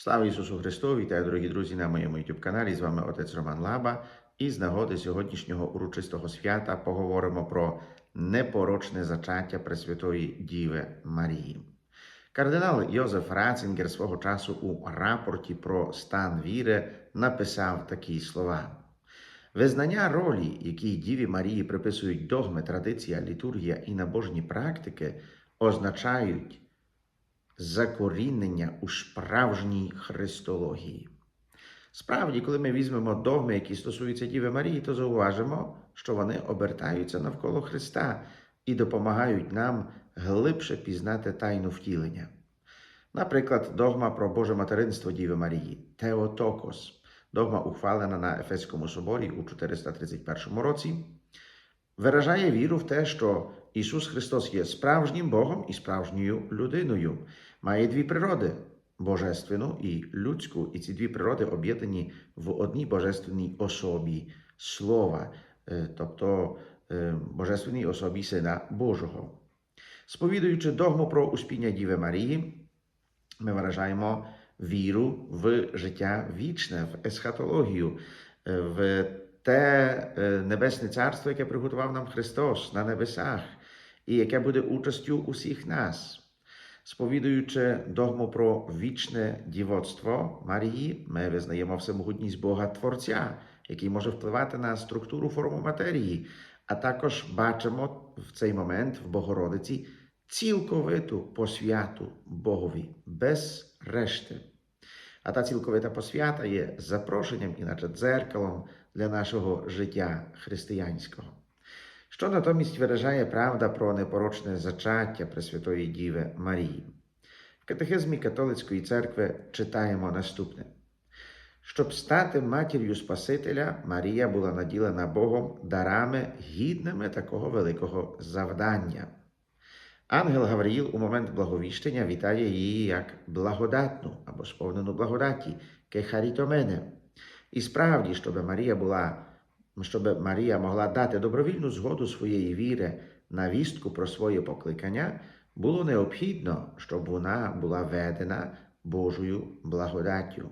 Слава Ісусу Христу! Вітаю, дорогі друзі, на моєму youtube каналі. З вами отець Роман Лаба. І з нагоди сьогоднішнього урочистого свята поговоримо про непорочне зачаття Пресвятої Діви Марії. Кардинал Йозеф Рацінгер свого часу у рапорті про стан віри написав такі слова. Визнання ролі, якій Діві Марії приписують догми, традиція, літургія і набожні практики, означають закорінення у справжній христології. Справді, коли ми візьмемо догми, які стосуються Діви Марії, то зауважимо, що вони обертаються навколо Христа і допомагають нам глибше пізнати тайну втілення. Наприклад, догма про Боже материнство Діви Марії Теотокос, догма, ухвалена на Ефеському соборі у 431 році, виражає віру в те, що Ісус Христос є справжнім Богом і справжньою людиною, має дві природи божественну і людську, і ці дві природи об'єднані в одній божественній особі Слова, е, тобто е, божественній особі Сина Божого. Сповідуючи догму про успіння Діви Марії, ми виражаємо віру в життя вічне, в есхатологію, е, в те небесне царство, яке приготував нам Христос на небесах, і яке буде участю усіх нас. Сповідуючи догму про вічне дівоцтво Марії, ми визнаємо всемогутність Бога Творця, який може впливати на структуру форму матерії, а також бачимо в цей момент в Богородиці цілковиту посвяту Богові без решти. А та цілковита посвята є запрошенням, іначе дзеркалом для нашого життя християнського. Що натомість виражає правда про непорочне зачаття Пресвятої Діви Марії? В катехизмі католицької церкви читаємо наступне: щоб стати матір'ю Спасителя, Марія була наділена Богом дарами гідними такого великого завдання. Ангел Гавриїл у момент благовіщення вітає її як благодатну або сповнену благодаті, кехарітомене. І справді, щоб Марія була щоб Марія могла дати добровільну згоду своєї віри на вістку про своє покликання, було необхідно, щоб вона була ведена Божою благодаттю.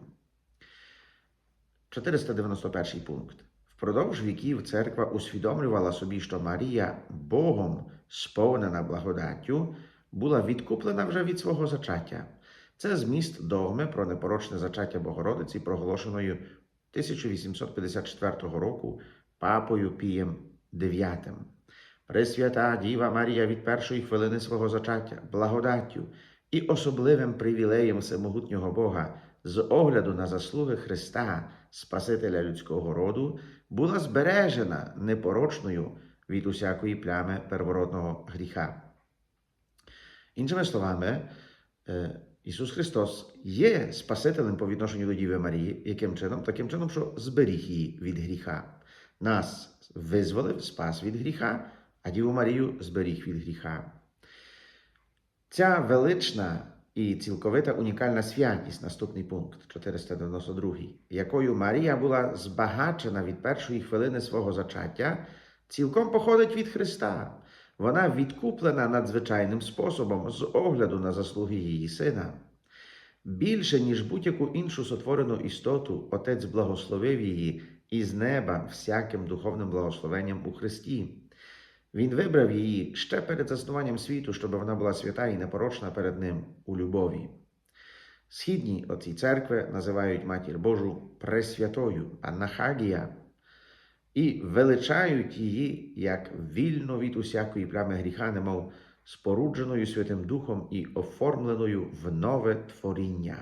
491 пункт. Впродовж віків церква усвідомлювала собі, що Марія Богом, сповнена благодаттю, була відкуплена вже від свого зачаття. Це зміст догми про непорочне зачаття Богородиці, проголошеної 1854 року папою Пієм IX. Пресвята Діва Марія від першої хвилини свого зачаття, благодаттю і особливим привілеєм всемогутнього Бога з огляду на заслуги Христа, Спасителя людського роду, була збережена непорочною від усякої плями первородного гріха. Іншими словами, е, Ісус Христос є Спасителем по відношенню до Діви Марії, яким чином? Таким чином, що зберіг її від гріха. Нас визволив, спас від гріха, а Діву Марію зберіг від гріха. Ця велична і цілковита унікальна святість, наступний пункт 492, якою Марія була збагачена від першої хвилини свого зачаття, цілком походить від Христа. Вона відкуплена надзвичайним способом з огляду на заслуги її сина. Більше, ніж будь-яку іншу сотворену істоту, Отець благословив її із неба всяким духовним благословенням у Христі. Він вибрав її ще перед заснуванням світу, щоб вона була свята і непорочна перед Ним у любові. Східні отці церкви називають Матір Божу Пресвятою Аннахагія і величають її як вільно від усякої плями гріха, немов спорудженою Святим Духом і оформленою в нове творіння.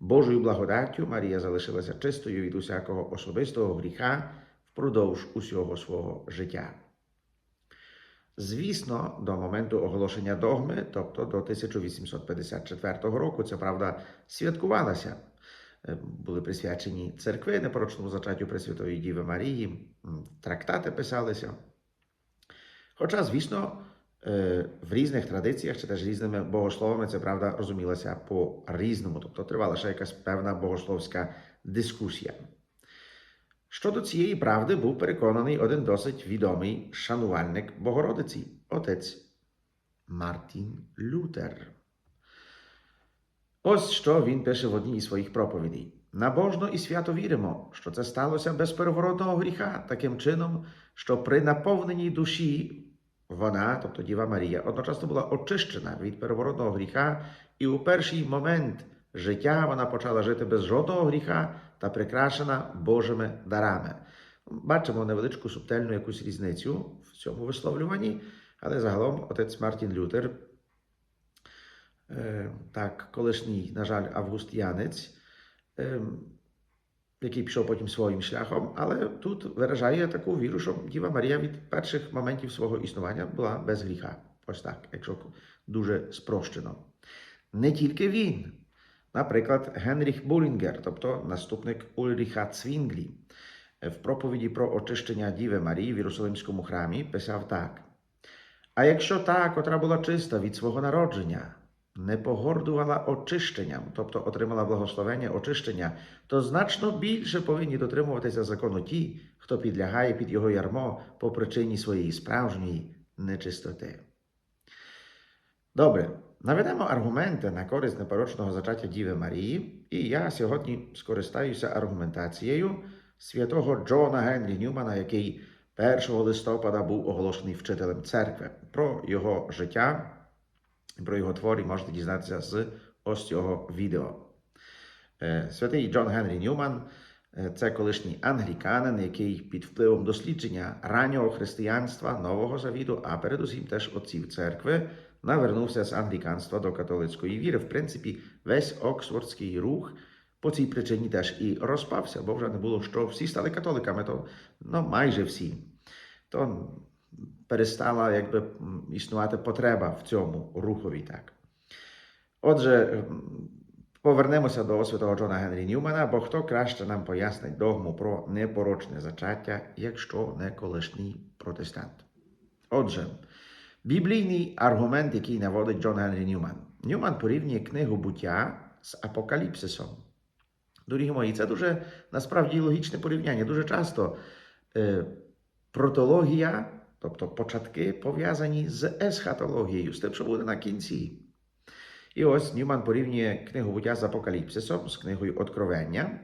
Божою благодаттю Марія залишилася чистою від усякого особистого гріха впродовж усього свого життя. Звісно, до моменту оголошення догми, тобто до 1854 року, ця правда святкувалася. Е, Були присвячені церкви непорочному зачаттю Пресвятої Діви Марії, трактати писалися. Хоча, звісно, е, в різних традиціях чи теж різними богословами ця правда розумілася по-різному, тобто тривала ще якась певна богословська дискусія. Щодо цієї правди був переконаний один досить відомий шанувальник Богородиці, отець Мартін Лютер. Ось що він пише в одній із своїх проповідей. Набожно і свято віримо, що це сталося без переворотного гріха, таким чином, що при наповненій душі вона, тобто Діва Марія, одночасно була очищена від переворотного гріха, і у перший момент життя вона почала жити без жодного гріха та прикрашена Божими дарами. Бачимо невеличку субтельну якусь різницю в цьому висловлюванні, але загалом отець Мартін Лютер, так, колишній, на жаль, августіянець, е, який пішов потім своїм шляхом, але тут виражає таку віру, що Діва Марія від перших моментів свого існування була без гріха. Ось так, якщо дуже спрощено. Не тільки він. Наприклад, Генріх Булінгер, тобто наступник Ульріха Цвінглі, в проповіді про очищення Діви Марії в Єрусалимському храмі писав так: А якщо та, котра була чиста від свого народження, не погордувала очищенням, тобто отримала благословення очищення, то значно більше повинні дотримуватися закону ті, хто підлягає під його ярмо по причині своєї справжньої нечистоти. Добре, наведемо аргументи на користь непорочного зачаття Діви Марії, і я сьогодні скористаюся аргументацією святого Джона Генрі Ньюмана, який 1 листопада був оголошений вчителем церкви. Про його життя, про його твори можете дізнатися з ось цього відео. Е, Святий Джон Генрі Ньюман е, це колишній англіканин, який під впливом дослідження раннього християнства Нового Завіду, а передусім теж отців церкви, навернувся з англіканства до католицької віри. В принципі, весь Оксфордський рух по цій причині теж і розпався, бо вже не було що всі стали католиками, то ну, майже всі. То перестала якби існувати потреба в цьому рухові. так. Отже, повернемося до святого Джона Генрі Ньюмана, бо хто краще нам пояснить догму про непорочне зачаття, якщо не колишній протестант. Отже, біблійний аргумент, який наводить Джон Генрі Ньюман. Ньюман порівнює книгу буття з апокаліпсисом. Дорогі мої, це дуже насправді логічне порівняння. Дуже часто е, протологія, тобто початки, пов'язані з есхатологією, з тим, що буде на кінці. І ось Ньюман порівнює книгу буття з апокаліпсисом, з книгою Откровення.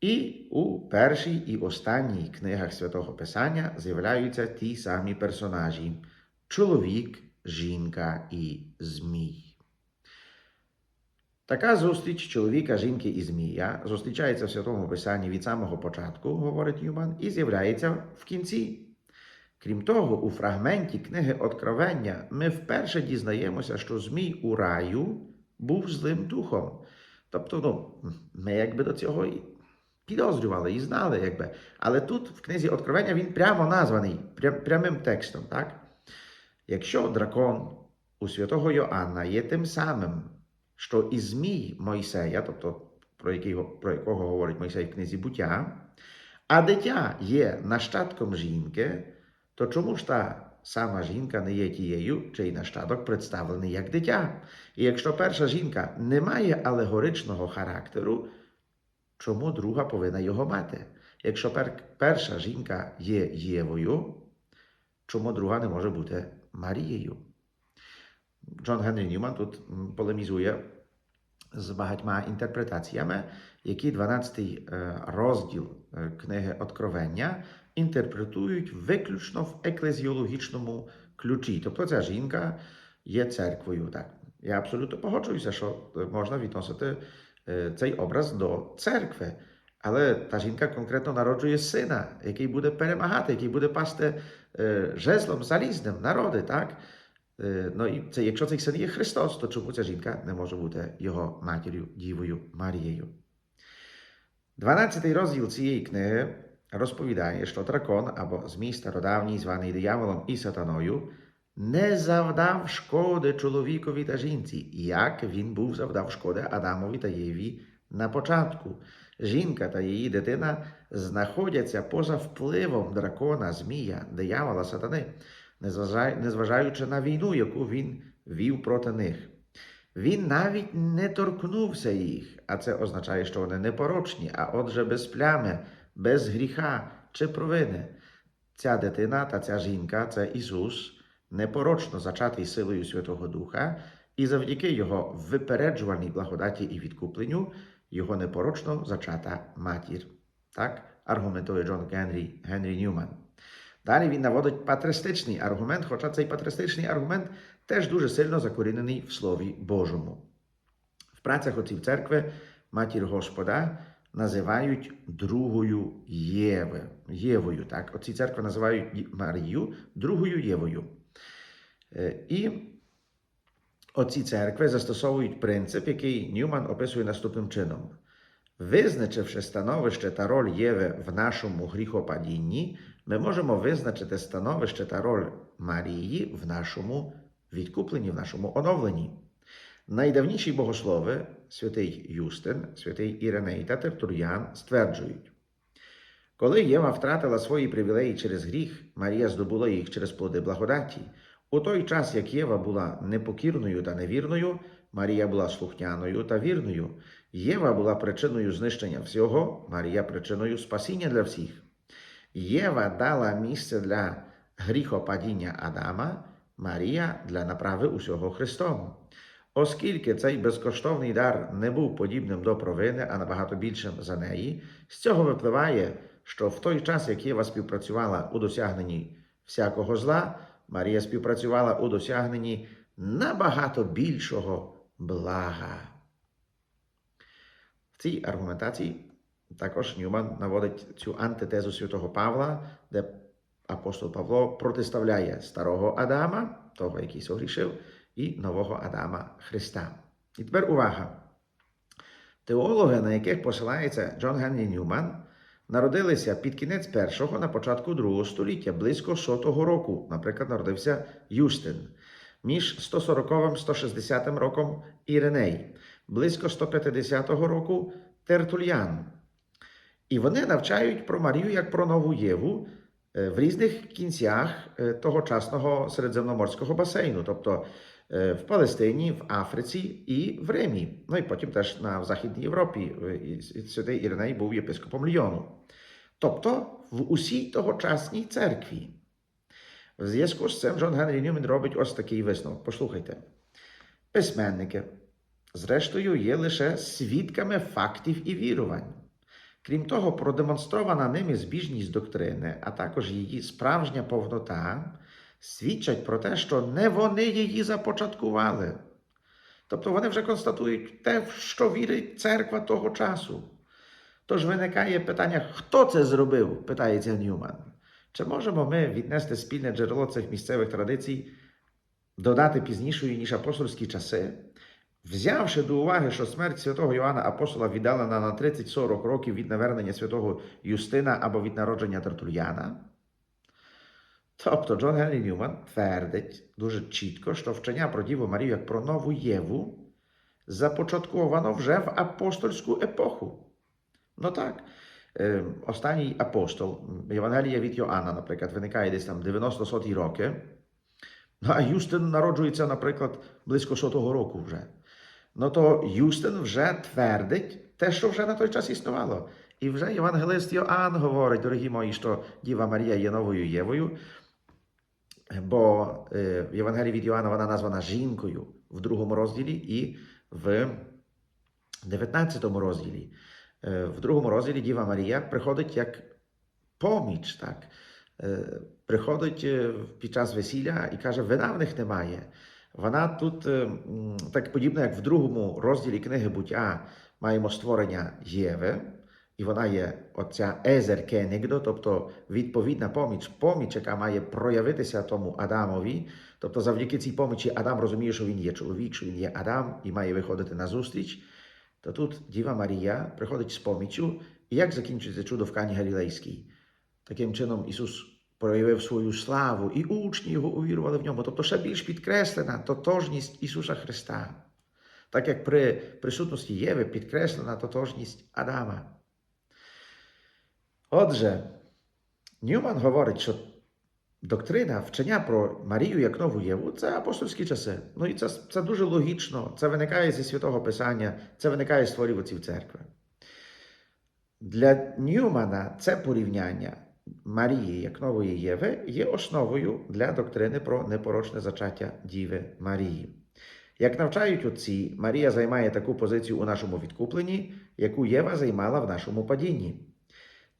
І у першій і останній книгах святого Писання з'являються ті самі персонажі: чоловік, жінка і змій. Така зустріч чоловіка, жінки і змія зустрічається в святому Писанні від самого початку, говорить Ньюман, і з'являється в кінці. Крім того, у фрагменті книги Откровення ми вперше дізнаємося, що Змій у раю був злим духом. Тобто, ну, ми якби до цього і підозрювали і знали, якби. Але тут в книзі Откровення він прямо названий прям, прямим текстом. так? Якщо дракон у святого Йоанна є тим самим, що і Змій Мойсея, тобто про, який, про якого говорить Мойсей в книзі буття, а дитя є нащадком жінки, то чому ж та сама жінка не є тією, чий нащадок представлений як дитя? І якщо перша жінка не має алегоричного характеру, чому друга повинна його мати? Якщо пер, перша жінка є Євою, чому друга не може бути Марією? Джон Генрі Ньюман тут полемізує з багатьма інтерпретаціями, які 12-й е, розділ е, книги Откровення інтерпретують виключно в еклезіологічному ключі. Тобто ця жінка є церквою. Так. Я абсолютно погоджуюся, що можна відносити е, цей образ до церкви. Але та жінка конкретно народжує сина, який буде перемагати, який буде пасти е, жезлом залізним народи. так? Е, Ну і це, якщо цей син є Христос, то чому ця жінка не може бути його матір'ю, Дівою Марією? 12 розділ цієї книги розповідає, що дракон або змій стародавній, званий дияволом і сатаною, не завдав шкоди чоловікові та жінці, як він був завдав шкоди Адамові та Єві на початку. Жінка та її дитина знаходяться поза впливом дракона, змія, диявола, сатани, незважаючи на війну, яку він вів проти них. Він навіть не торкнувся їх, а це означає, що вони непорочні, а отже, без плями, без гріха чи провини. Ця дитина та ця жінка це Ісус, непорочно зачатий силою Святого Духа, і завдяки його випереджувальній благодаті і відкупленню його непорочно зачата матір. Так аргументує Джон Генрі, Генрі Ньюман. Далі він наводить патристичний аргумент, хоча цей патристичний аргумент теж дуже сильно закорінений в Слові Божому. В працях отців церкви матір Господа називають другою Єви, Євою. Так? Отці церкви називають Марію другою Євою. Е, І отці церкви застосовують принцип, який Ньюман описує наступним чином. Визначивши становище та роль Єви в нашому гріхопадінні, ми можемо визначити становище та роль Марії в нашому відкупленні, в нашому оновленні. Найдавніші богослови, святий Юстин, святий Іриней та Тертур'ян стверджують, коли Єва втратила свої привілеї через гріх, Марія здобула їх через плоди благодаті. У той час, як Єва була непокірною та невірною, Марія була слухняною та вірною. Єва була причиною знищення всього, Марія причиною спасіння для всіх. Єва дала місце для гріхопадіння Адама, Марія для направи усього Христом. Оскільки цей безкоштовний дар не був подібним до провини, а набагато більшим за неї, з цього випливає, що в той час, як Єва співпрацювала у досягненні всякого зла, Марія співпрацювала у досягненні набагато більшого блага. В цій аргументації також Ньюман наводить цю антитезу святого Павла, де апостол Павло протиставляє старого Адама, того, який согрішив, і нового Адама Христа. І тепер увага. Теологи, на яких посилається Джон Генрі Ньюман, народилися під кінець першого на початку другого століття, близько сотого року. Наприклад, народився Юстин. Між 140 160 роком Іриней, близько 150 року Тертульян. І вони навчають про Марію як про нову Єву е, в різних кінцях е, тогочасного середземноморського басейну, тобто в Палестині, в Африці і в Римі. Ну і потім теж на Західній Європі е, і Іриней був єпископом Льйону. Тобто в усій тогочасній церкві. В зв'язку з цим Джон Генрі Ньюман робить ось такий висновок. Послухайте. Письменники, зрештою, є лише свідками фактів і вірувань. Крім того, продемонстрована ними збіжність доктрини, а також її справжня повнота, свідчать про те, що не вони її започаткували. Тобто вони вже констатують те, що вірить церква того часу. Тож виникає питання, хто це зробив, питається Ньюман. Чи можемо ми віднести спільне джерело цих місцевих традицій, додати пізнішою, ніж апостольські часи? Взявши до уваги, що смерть святого Йоанна Апостола віддалена на 30-40 років від навернення святого Юстина або від народження Тертульяна. Тобто Джон Генрі Ньюман твердить дуже чітко, що вчення про Діву Марію як про нову Єву започатковано вже в апостольську епоху. Ну так, е, останній апостол, Євангелія від Йоанна, наприклад, виникає десь там 90-100 роки. Ну, а Юстин народжується, наприклад, близько сотого року вже. Ну то Юстин вже твердить те, що вже на той час існувало. І вже Євангелист Йоанн говорить, дорогі мої, що Діва Марія є новою Євою, бо е, в Євангелії від Йоанна вона названа жінкою в другому розділі і в 19 розділі. Е, в другому розділі Діва Марія приходить як поміч, так? Е, приходить е, під час весілля і каже: вина в них немає. Вона тут, е, так подібно, як в другому розділі книги буття маємо створення Єви, і вона є оця Езер Кенігдо, тобто відповідна поміч, поміч, яка має проявитися тому Адамові. Тобто, завдяки цій помічі Адам розуміє, що він є чоловік, що він є Адам і має виходити на зустріч. То тут Діва Марія приходить з помічю, і як закінчується чудо в Кані Галілейській? Таким чином Ісус проявив свою славу, і учні його увірували в ньому. Тобто ще більш підкреслена тотожність Ісуса Христа, так як при присутності Єви підкреслена тотожність Адама. Отже, Ньюман говорить, що доктрина вчення про Марію як нову Єву це апостольські часи. Ну і це, це дуже логічно. Це виникає зі святого Писання, це виникає з творів отців церкви. Для Ньюмана це порівняння Марії як нової Єви є основою для доктрини про непорочне зачаття Діви Марії. Як навчають отці, Марія займає таку позицію у нашому відкупленні, яку Єва займала в нашому падінні.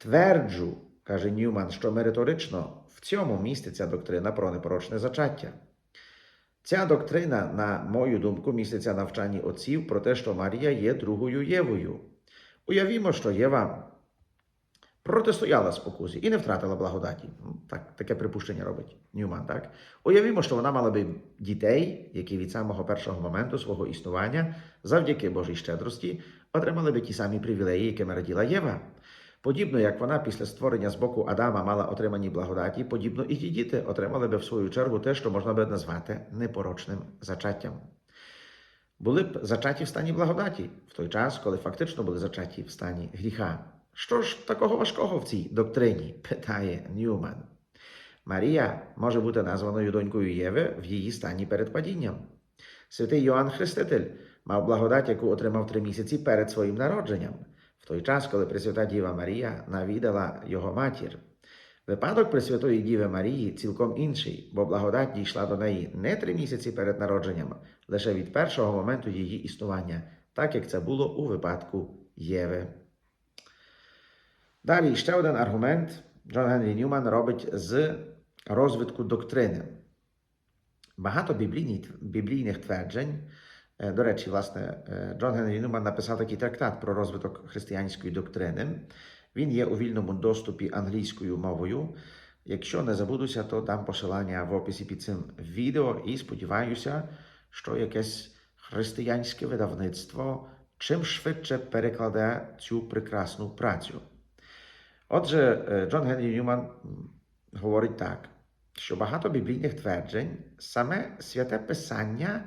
Тверджу, каже Ньюман, що мериторично в цьому міститься доктрина про непорочне зачаття. Ця доктрина, на мою думку, міститься навчанні отців про те, що Марія є другою Євою. Уявімо, що Єва протистояла спокусі і не втратила благодаті. Так, таке припущення робить Ньюман. Так? Уявімо, що вона мала би дітей, які від самого першого моменту свого існування, завдяки Божій щедрості, отримали би ті самі привілеї, якими раділа Єва. Подібно як вона після створення з боку Адама мала отримані благодаті, подібно і ті діти отримали би в свою чергу те, що можна би назвати непорочним зачаттям. Були б зачаті в стані благодаті в той час, коли фактично були зачаті в стані гріха. Що ж такого важкого в цій доктрині? питає Ньюман. Марія може бути названою донькою Єви в її стані перед падінням. Святий Йоанн Хреститель мав благодать, яку отримав три місяці перед своїм народженням, в той час, коли Пресвята Діва Марія навідала його матір. Випадок Пресвятої Діви Марії цілком інший, бо благодать дійшла до неї не три місяці перед народженням, лише від першого моменту її існування, так як це було у випадку Єви. Далі ще один аргумент Джон Генрі Ньюман робить з розвитку доктрини. Багато біблійних тверджень. Е, До речі, власне, е, Джон Генрі Ньюман написав такий трактат про розвиток християнської доктрини. Він є у вільному доступі англійською мовою. Якщо не забудуся, то дам посилання в описі під цим відео і сподіваюся, що якесь християнське видавництво чим швидше перекладе цю прекрасну працю. Отже, е, Джон Генрі Ньюман говорить так, що багато біблійних тверджень саме святе Писання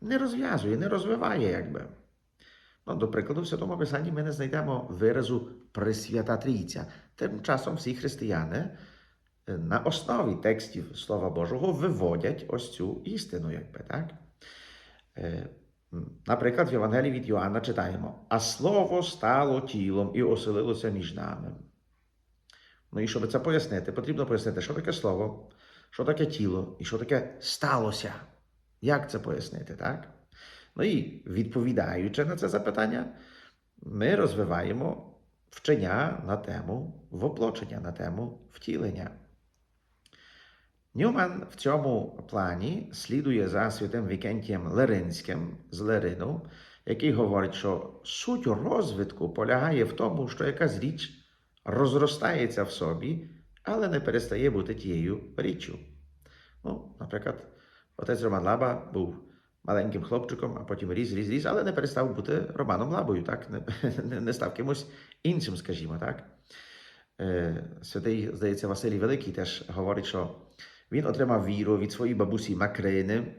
не розв'язує, не розвиває, якби. Ну, до прикладу, в Святому Писанні ми не знайдемо виразу Пресвята Трійця. Тим часом всі християни е, на основі текстів Слова Божого виводять ось цю істину, якби так. Е, Наприклад, в Євангелії від Йоанна читаємо: А слово стало тілом і оселилося між нами. Ну і щоб це пояснити, потрібно пояснити, що таке слово, що таке тіло і що таке сталося. Як це пояснити, так? Ну і відповідаючи на це запитання, ми розвиваємо вчення на тему воплочення, на тему втілення. Ньюман в цьому плані слідує за святим Вікентієм Леринським з Лерину, який говорить, що суть розвитку полягає в тому, що якась річ розростається в собі, але не перестає бути тією річчю. Ну, наприклад, отець Роман Лаба був маленьким хлопчиком, а потім ріс, ріс, ріс, але не перестав бути Романом Лабою, так? Не, не, не став кимось іншим, скажімо так. Святий, здається, Василій Великий теж говорить, що він отримав віру від своєї бабусі Макрини.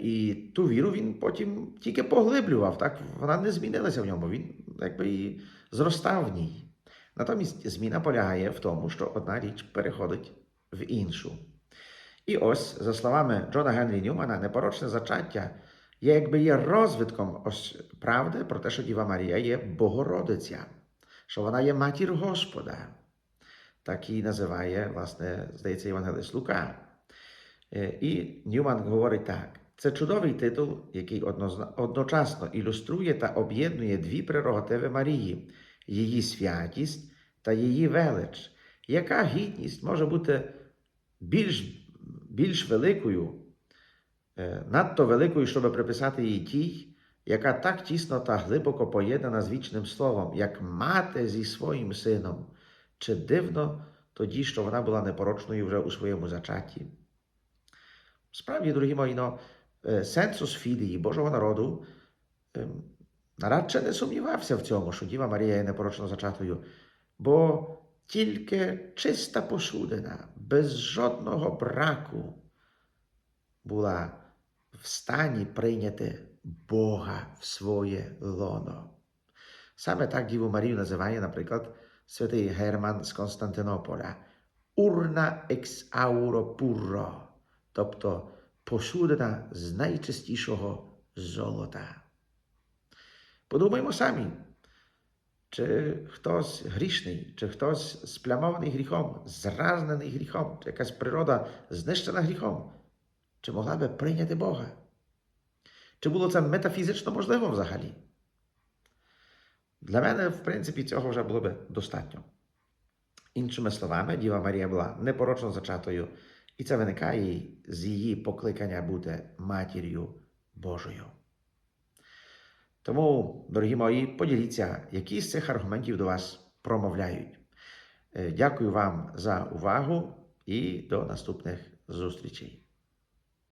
І ту віру він потім тільки поглиблював, так? Вона не змінилася в ньому, він якби і зростав в ній. Натомість зміна полягає в тому, що одна річ переходить в іншу. І ось, за словами Джона Генрі Ньюмана, непорочне зачаття є якби є розвитком ось правди про те, що Діва Марія є Богородиця, що вона є матір Господа. Так її називає, власне, здається, Євангелист Лука. Е, І Ньюман говорить так: це чудовий титул, який одночасно ілюструє та об'єднує дві прерогативи Марії: її святість та її велич. Яка гідність може бути більш, більш великою, е, надто великою, щоб приписати їй тій, яка так тісно та глибоко поєднана з вічним словом, як мати зі своїм сином? Чи дивно тоді, що вона була непорочною вже у своєму зачатті? Справді, дорогі мої, ну, е, сенсус філії Божого народу ем, радше не сумнівався в цьому, що Діва Марія є непорочно зачатою, бо тільки чиста посудина, без жодного браку була в стані прийняти Бога в своє лоно. Саме так Діву Марію називає, наприклад, святий Герман з Константинополя урна екс ауро пурро, тобто посудина з найчистішого золота. Подумаймо самі, чи хтось грішний, чи хтось сплямований гріхом, зразнений гріхом, чи якась природа знищена гріхом, чи могла би прийняти Бога? Чи було це метафізично можливо взагалі? Для мене, в принципі, цього вже було би достатньо. Іншими словами, Діва Марія була непорочно зачатою, і це виникає з її покликання бути матір'ю Божою. Тому, дорогі мої, поділіться, які з цих аргументів до вас промовляють. Е, Дякую вам за увагу і до наступних зустрічей.